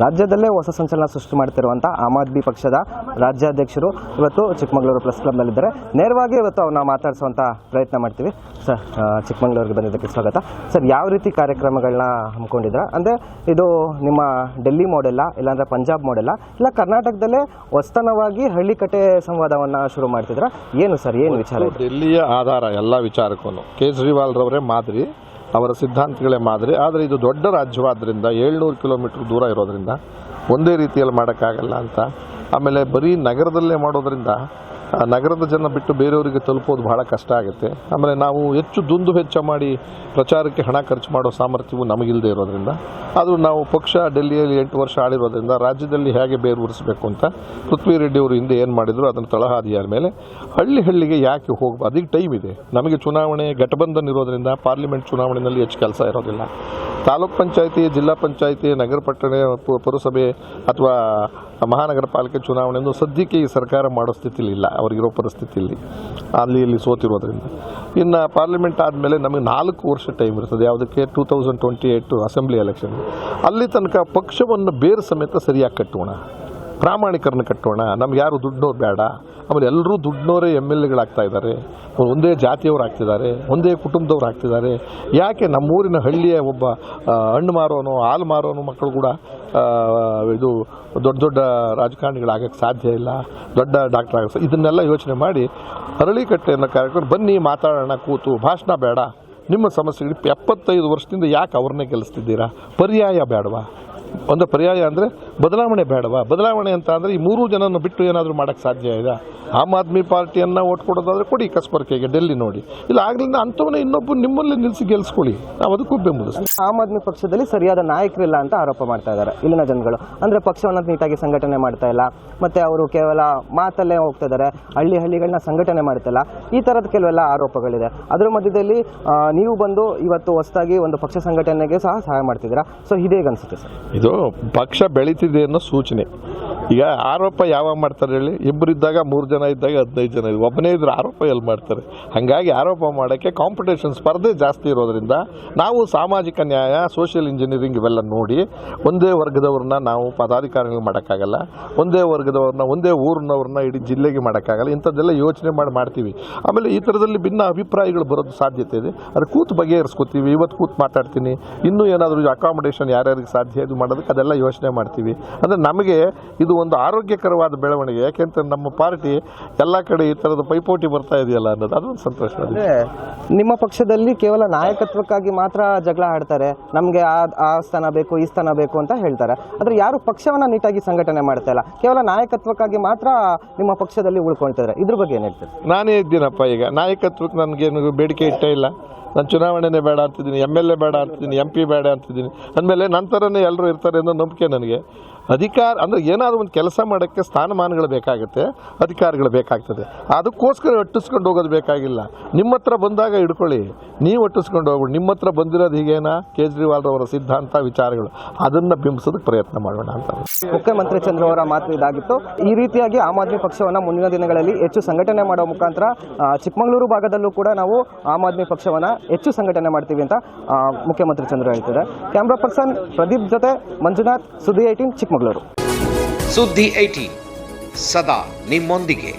ರಾಜ್ಯದಲ್ಲೇ ಹೊಸ ಸಂಚಲನ ಸೃಷ್ಟಿ ಮಾಡ್ತಿರುವಂಥ ಆಮ್ ಆದ್ಮಿ ಪಕ್ಷದ ರಾಜ್ಯಾಧ್ಯಕ್ಷರು ಇವತ್ತು ಚಿಕ್ಕಮಗಳೂರು ಪ್ರೆಸ್ ಕ್ಲಬ್ನಲ್ಲಿದ್ದಾರೆ. ನೇರವಾಗಿ ಇವತ್ತು ಅವ್ರನ್ನ ಮಾತಾಡಿಸುವಂಥ ಪ್ರಯತ್ನ ಮಾಡ್ತೀವಿ. ಸರ್ ಚಿಕ್ಕಮಗಳೂರಿಗೆ ಬಂದಿದ್ದಕ್ಕೆ ಸ್ವಾಗತ. ಸರ್, ಯಾವ ರೀತಿ ಕಾರ್ಯಕ್ರಮಗಳನ್ನ ಹಮ್ಮಿಕೊಂಡಿದ್ರ? ಅಂದರೆ ಇದು ನಿಮ್ಮ ಡೆಲ್ಲಿ ಮಾಡೆಲ್ಲ ಇಲ್ಲಾಂದ್ರೆ ಪಂಜಾಬ್ ಮಾಡೆಲ್ಲ ಇಲ್ಲ ಕರ್ನಾಟಕದಲ್ಲೇ ಹೊಸ್ತನವಾಗಿ ಹಳ್ಳಿ ಕಟ್ಟೆ ಸಂವಾದವನ್ನು ಶುರು ಮಾಡ್ತಿದ್ರ? ಏನು ಸರ್, ಏನು ವಿಚಾರ ಡೆಲ್ಲಿಯ ಆಧಾರ, ಎಲ್ಲ ವಿಚಾರಕ್ಕೂ ಕೇಜ್ರಿವಾಲ್ ರವರೇ ಮಾದರಿ. ಅವರ ಸಿದ್ಧಾಂತಗಳೇ ಮಾದರಿ. ಆದರೆ ಇದು ದೊಡ್ಡ ರಾಜ್ಯವಾದ್ದರಿಂದ ಏಳ್ನೂರು ಕಿಲೋಮೀಟರ್ ದೂರ ಇರೋದರಿಂದ ಒಂದೇ ರೀತಿಯಲ್ಲಿ ಮಾಡೋಕ್ಕಾಗಲ್ಲ ಅಂತ. ಆಮೇಲೆ ಬರೀ ನಗರದಲ್ಲೇ ಮಾಡೋದ್ರಿಂದ ನಗರದ ಜನ ಬಿಟ್ಟು ಬೇರೆಯವರಿಗೆ ತಲುಪೋದು ಬಹಳ ಕಷ್ಟ ಆಗುತ್ತೆ. ಆಮೇಲೆ ನಾವು ಹೆಚ್ಚು ದುಂದು ವೆಚ್ಚ ಮಾಡಿ ಪ್ರಚಾರಕ್ಕೆ ಹಣ ಖರ್ಚು ಮಾಡೋ ಸಾಮರ್ಥ್ಯವು ನಮಗಿಲ್ಲದೆ ಇರೋದ್ರಿಂದ. ಆದರೂ ನಾವು ಪಕ್ಷ ಡೆಲ್ಲಿಯಲ್ಲಿ ಎಂಟು ವರ್ಷ ಆಡಿರೋದ್ರಿಂದ ರಾಜ್ಯದಲ್ಲಿ ಹೇಗೆ ಉರಿಸಬೇಕು ಅಂತ ಪೃಥ್ವಿ ರೆಡ್ಡಿ ಅವರು ಹಿಂದೆ ಏನು ಮಾಡಿದರು, ಅದನ್ನು ತಳಹಾದಿಯಾದ ಮೇಲೆ ಹಳ್ಳಿ ಹಳ್ಳಿಗೆ ಯಾಕೆ ಹೋಗಬಾರ್ದು? ಅದಕ್ಕೆ ಟೈಮ್ ಇದೆ. ನಮಗೆ ಚುನಾವಣೆ ಘಟಬಂಧನ್ ಇರೋದ್ರಿಂದ ಪಾರ್ಲಿಮೆಂಟ್ ಚುನಾವಣೆಯಲ್ಲಿ ಹೆಚ್ಚು ಕೆಲಸ ಇರೋದಿಲ್ಲ. ತಾಲೂಕ್ ಪಂಚಾಯಿತಿ, ಜಿಲ್ಲಾ ಪಂಚಾಯಿತಿ, ನಗರ ಪಟ್ಟಣ ಪುರಸಭೆ ಅಥವಾ ಮಹಾನಗರ ಪಾಲಿಕೆ ಚುನಾವಣೆಯನ್ನು ಸದ್ಯಕ್ಕೆ ಈ ಸರ್ಕಾರ ಮಾಡೋ ಸ್ಥಿತಿಲಿ ಇಲ್ಲ. ಅವ್ರಿಗಿರೋ ಪರಿಸ್ಥಿತಿಯಲ್ಲಿ ಅಲ್ಲಿ ಇಲ್ಲಿ ಸೋತಿರೋದ್ರಿಂದ. ಇನ್ನು ಪಾರ್ಲಿಮೆಂಟ್ ಆದಮೇಲೆ ನಮಗೆ ನಾಲ್ಕು ವರ್ಷ ಟೈಮ್ ಇರ್ತದೆ. ಯಾವುದಕ್ಕೆ? Two thousand twenty eight assembly election ಅಲ್ಲಿ ತನಕ ಪಕ್ಷವನ್ನು ಬೇರೆ ಸಮೇತ ಸರಿಯಾಗಿ ಕಟ್ಟೋಣ. ಪ್ರಾಮಾಣಿಕರನ್ನ ಕಟ್ಟೋಣ, ನಮ್ಗೆ ಯಾರು ದುಡ್ಡೋರು ಬೇಡ. ಆಮೇಲೆ ಎಲ್ಲರೂ ದುಡ್ಡೋರೇ ಎಂ ಎಲ್ ಎಗಳಾಗ್ತಾ ಇದ್ದಾರೆ. ಒಂದೇ ಜಾತಿಯವ್ರು ಆಗ್ತಿದ್ದಾರೆ, ಒಂದೇ ಕುಟುಂಬದವ್ರು ಆಗ್ತಿದ್ದಾರೆ. ಯಾಕೆ ನಮ್ಮೂರಿನ ಹಳ್ಳಿಯ ಒಬ್ಬ ಹಣ್ಣು ಮಾರೋನು, ಹಾಲು ಮಾರೋನು ಮಕ್ಕಳು ಕೂಡ ಇದು ದೊಡ್ಡ ದೊಡ್ಡ ರಾಜಕಾರಣಿಗಳಾಗಕ್ಕೆ ಸಾಧ್ಯ ಇಲ್ಲ, ದೊಡ್ಡ ಡಾಕ್ಟರ್ ಆಗ ಇದನ್ನೆಲ್ಲ ಯೋಚನೆ ಮಾಡಿ ಅರಳಿಕಟ್ಟೆ ಅನ್ನೋ ಕಾರ್ಯಕ್ರಮ, ಬನ್ನಿ ಮಾತಾಡೋಣ, ಕೂತು. ಭಾಷಣ ಬೇಡ. ನಿಮ್ಮ ಸಮಸ್ಯೆಗಳು ಎಪ್ಪತ್ತೈದು ವರ್ಷದಿಂದ ಯಾಕೆ ಅವ್ರನ್ನೇ ಗೆಲ್ಲಿಸ್ತಿದ್ದೀರಾ? ಪರ್ಯಾಯ ಬೇಡವಾ? ಒಂದು ಪರ್ಯಾಯ ಅಂದರೆ ಬದಲಾವಣೆ ಬೇಡವಾ? ಬದಲಾವಣೆ ಅಂತ ಅಂದರೆ ಈ ಮೂರು ಜನನ ಬಿಟ್ಟು ಏನಾದರೂ ಮಾಡೋಕ್ಕೆ ಸಾಧ್ಯ ಇದೆ ಆಮ್ ಆದ್ಮಿ ಪಾರ್ಟಿಯನ್ನು ಓಟ್ ಕೊಡೋದಾದರೆ ಕೊಡಿ ಕಸ್ಬರ್ಕೆಗೆ ಡೆಲ್ಲಿ ನೋಡಿ. ಇಲ್ಲ ಆಗಲಿಲ್ಲ ಅಂಥವನ್ನ ಇನ್ನೊಬ್ಬರು ನಿಮ್ಮಲ್ಲಿ ನಿಲ್ಲಿಸಿ ಗೆಲ್ಸ್ಕೊಳ್ಳಿ. ನಾವು ಅದಕ್ಕೂ ಬೆಂಬಲಿಸ್ತೀವಿ. ಆಮ್ ಆದ್ಮಿ ಪಕ್ಷದಲ್ಲಿ ಸರಿಯಾದ ನಾಯಕರಿಲ್ಲ ಅಂತ ಆರೋಪ ಮಾಡ್ತಾ ಇದ್ದಾರೆ ಇಲ್ಲಿನ ಜನಗಳು. ಅಂದರೆ ಪಕ್ಷವನ್ನು ನೀಟಾಗಿ ಸಂಘಟನೆ ಮಾಡ್ತಾ ಇಲ್ಲ. ಮತ್ತು ಅವರು ಕೇವಲ ಮಾತಲ್ಲೇ ಹೋಗ್ತಾ ಇದ್ದಾರೆ. ಹಳ್ಳಿ ಹಳ್ಳಿಗಳನ್ನ ಸಂಘಟನೆ ಮಾಡ್ತಿಲ್ಲ ಈ ಥರದ ಕೆಲವೆಲ್ಲ ಆರೋಪಗಳಿದೆ. ಅದರ ಮಧ್ಯದಲ್ಲಿ ನೀವು ಬಂದು ಇವತ್ತು ಹೊಸದಾಗಿ ಒಂದು ಪಕ್ಷ ಸಂಘಟನೆಗೆ ಸಹ ಸಹಾಯ ಮಾಡ್ತಿದ್ದೀರಾ? ಸೊ ಇದೇಗನ್ಸುತ್ತೆ ಸರ್. ಇದು ಪಕ್ಷ ಬೆಳೀತಿದೆ ಅನ್ನೋ ಸೂಚನೆ. ಈಗ ಆರೋಪ ಯಾವಾಗ ಮಾಡ್ತಾರೆ ಹೇಳಿ? ಇಬ್ಬರು ಇದ್ದಾಗ ಮೂರು ಜನ ಇದ್ದಾಗ ಹದಿನೈದು ಜನ ಇದ್ದಾಗ ಒಬ್ಬನೇ ಇದ್ರೆ ಆರೋಪ ಎಲ್ಲಿ ಮಾಡ್ತಾರೆ? ಹಾಗಾಗಿ ಆರೋಪ ಮಾಡೋಕ್ಕೆ ಕಾಂಪಿಟೇಷನ್ ಸ್ಪರ್ಧೆ ಜಾಸ್ತಿ ಇರೋದ್ರಿಂದ ನಾವು ಸಾಮಾಜಿಕ ನ್ಯಾಯ ಸೋಷಿಯಲ್ ಇಂಜಿನಿಯರಿಂಗ್ ಇವೆಲ್ಲ ನೋಡಿ ಒಂದೇ ವರ್ಗದವ್ರನ್ನ ನಾವು ಪದಾಧಿಕಾರಿಗಳು ಮಾಡೋಕ್ಕಾಗಲ್ಲ. ಒಂದೇ ವರ್ಗದವ್ರನ್ನ, ಒಂದೇ ಊರಿನವ್ರನ್ನ ಇಡೀ ಜಿಲ್ಲೆಗೆ ಮಾಡೋಕ್ಕಾಗಲ್ಲ. ಇಂಥದ್ದೆಲ್ಲ ಯೋಚನೆ ಮಾಡಿ ಮಾಡ್ತೀವಿ. ಆಮೇಲೆ ಈ ಥರದಲ್ಲಿ ಭಿನ್ನ ಅಭಿಪ್ರಾಯಗಳು ಬರೋದು ಸಾಧ್ಯತೆ ಇದೆ. ಅದು ಕೂತು ಬಗೆಹರಿಸ್ಕೊತೀವಿ. ಇವತ್ತು ಕೂತು ಮಾತಾಡ್ತೀನಿ. ಇನ್ನೂ ಏನಾದರೂ ಅಕಾಮಿಡೇಷನ್ ಯಾರ್ಯಾರಿಗೆ ಸಾಧ್ಯ ಇದು ಮಾಡೋದಕ್ಕೆ ಅದೆಲ್ಲ ಯೋಚನೆ ಮಾಡ್ತೀವಿ. ಅಂದರೆ ನಮಗೆ ಇದು ಒಂದು ಆರೋಗ್ಯಕರವಾದ ಬೆಳವಣಿಗೆ. ಯಾಕೆಂತ ನಮ್ಮ ಪಾರ್ಟಿ ಎಲ್ಲ ಕಡೆ ಈ ಥರದ ಪೈಪೋಟಿ ಬರ್ತಾ ಇದೆಯಲ್ಲ ಅನ್ನೋದು ಅದೊಂದು ಸಂತೋಷ ನಿಮ್ಮ ಪಕ್ಷದಲ್ಲಿ ಕೇವಲ ನಾಯಕತ್ವಕ್ಕಾಗಿ ಮಾತ್ರ ಜಗಳ ಆಡ್ತಾರೆ. ನಮಗೆ ಆ ಆ ಸ್ಥಾನ ಬೇಕು ಈ ಸ್ಥಾನ ಬೇಕು ಅಂತ ಹೇಳ್ತಾರೆ. ಆದರೆ ಯಾರು ಪಕ್ಷವನ್ನು ನೀಟಾಗಿ ಸಂಘಟನೆ ಮಾಡ್ತಾ ಇಲ್ಲ. ಕೇವಲ ನಾಯಕತ್ವಕ್ಕಾಗಿ ಮಾತ್ರ ನಿಮ್ಮ ಪಕ್ಷದಲ್ಲಿ ಉಳ್ಕೊಳ್ತಿದ್ದಾರೆ. ಇದ್ರ ಬಗ್ಗೆ ಏನು ಹೇಳ್ತೀರಿ? ನಾನೇ ಇದ್ದೀನಪ್ಪ ಈಗ. ನಾಯಕತ್ವಕ್ಕೆ ನನಗೇನು ಬೇಡಿಕೆ ಇಟ್ಟೇ ಇಲ್ಲ. ನಾನು ಚುನಾವಣೆನೇ ಬೇಡ ಅಂತಿದ್ದೀನಿ ಎಂ ಎಲ್ ಎ ಬೇಡ ಅಂತಿದ್ದೀನಿ ಎಂ ಪಿ ಬೇಡ ಅಂತಿದ್ದೀನಿ. ಅಂದಮೇಲೆ ನಂತರನೇ ಎಲ್ಲರೂ ಇರ್ತಾರೆ. ಅನ್ನೋ ನಂಬಿಕೆ ನನಗೆ. ಅಧಿಕಾರ ಅಂದರೆ ಏನಾದರೂ ಒಂದು ಕೆಲಸ ಮಾಡೋಕ್ಕೆ ಸ್ಥಾನಮಾನಗಳು ಬೇಕಾಗುತ್ತೆ, ಅಧಿಕಾರಿಗಳು ಬೇಕಾಗ್ತದೆ. ಅದಕ್ಕೋಸ್ಕರ ಒಟ್ಟಿಸ್ಕೊಂಡು ಹೋಗೋದು ಬೇಕಾಗಿಲ್ಲ. ನಿಮ್ಮ ಹತ್ರ ಬಂದಾಗ ಹಿಡ್ಕೊಳ್ಳಿ. ನೀವು ಒಟ್ಟಿಸ್ಕೊಂಡು ಹೋಗ್ಬಿಡಿ. ನಿಮ್ಮ ಹತ್ರ ಬಂದಿರೋದು ಹೀಗೇನಾ? ಕೇಜ್ರಿವಾಲ್ರವರ ಸಿದ್ಧಾಂತ, ವಿಚಾರಗಳು. ಅದನ್ನು ಬಿಂಬಿಸೋದಕ್ಕೆ ಪ್ರಯತ್ನ ಮಾಡೋಣ ಅಂತ. ಮುಖ್ಯಮಂತ್ರಿ ಚಂದ್ರ ಅವರ ಮಾತು ಇದಾಗಿತ್ತು. ಈ ರೀತಿಯಾಗಿ ಆಮ್ ಆದ್ಮಿ ಪಕ್ಷವನ್ನು ಮುಂದಿನ ದಿನಗಳಲ್ಲಿ ಹೆಚ್ಚು ಸಂಘಟನೆ ಮಾಡೋ ಮುಖಾಂತರ ಚಿಕ್ಕಮಗಳೂರು ಭಾಗದಲ್ಲೂ ಕೂಡ ನಾವು ಆಮ್ ಆದ್ಮಿ ಪಕ್ಷವನ್ನು ಹೆಚ್ಚು ಸಂಘಟನೆ ಮಾಡ್ತೀವಿ ಅಂತ ಮುಖ್ಯಮಂತ್ರಿ ಚಂದ್ರ ಹೇಳ್ತಿದ್ದಾರೆ. ಕ್ಯಾಮ್ರಾ ಪರ್ಸನ್ ಪ್ರದೀಪ್ ಜೊತೆ ಮಂಜುನಾಥ್, ಸುದ್ದಿ ಏಟೀನ್ ಚಿಕ್ಕಮಗಳೂರು ಸುದ್ದಿ ಐಟಿ ಸದಾ ನಿಮ್ಮೊಂದಿಗೆ.